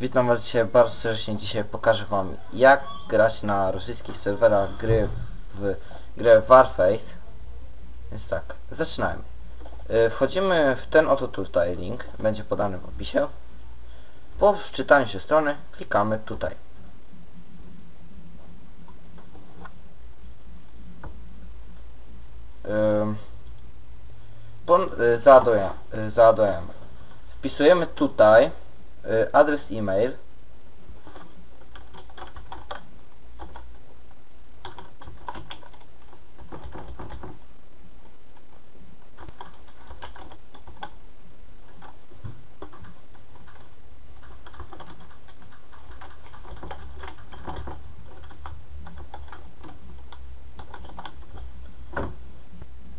Witam was dzisiaj bardzo serdecznie. Dzisiaj pokażę wam jak grać na rosyjskich serwerach gry w grę Warface. Więc tak, zaczynajmy. Wchodzimy w ten oto tutaj link, będzie podany w opisie. Po wczytaniu się strony klikamy tutaj. Y, załadujemy. Wpisujemy tutaj adres e-mail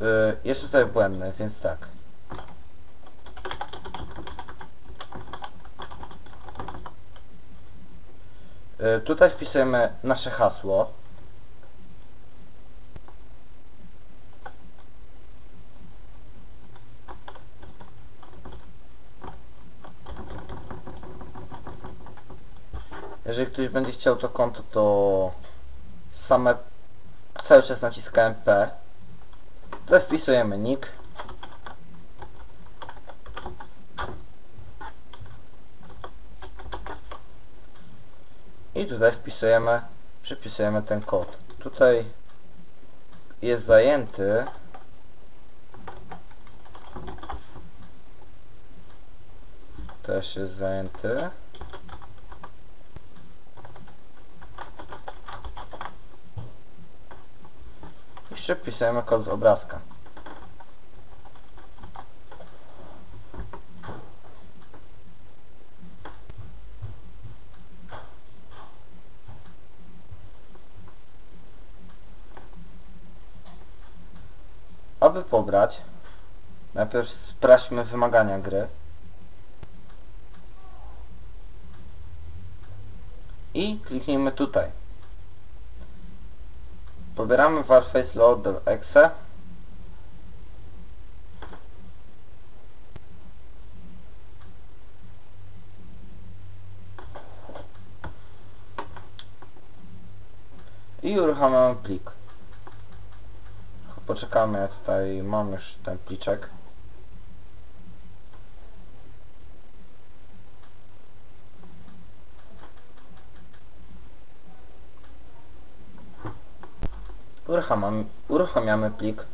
y, Jest tutaj błędny, więc tak. Y, Tutaj wpisujemy nasze hasło. Jeżeli ktoś będzie chciał to konto, to same cały czas naciskałem P. Tutaj wpisujemy nick. I tutaj wpisujemy, przypisujemy ten kod. Tutaj jest zajęty. Też jest zajęty. Jeszcze wpisujemy kod z obrazka Aby pograć, najpierw sprawdźmy wymagania gry. I kliknijmy tutaj. Pobieramy Warface Load.exe. I uruchamiamy plik. Poczekamy, ja tutaj mam już ten pliczek. Uruchamiamy, uruchamiamy plik.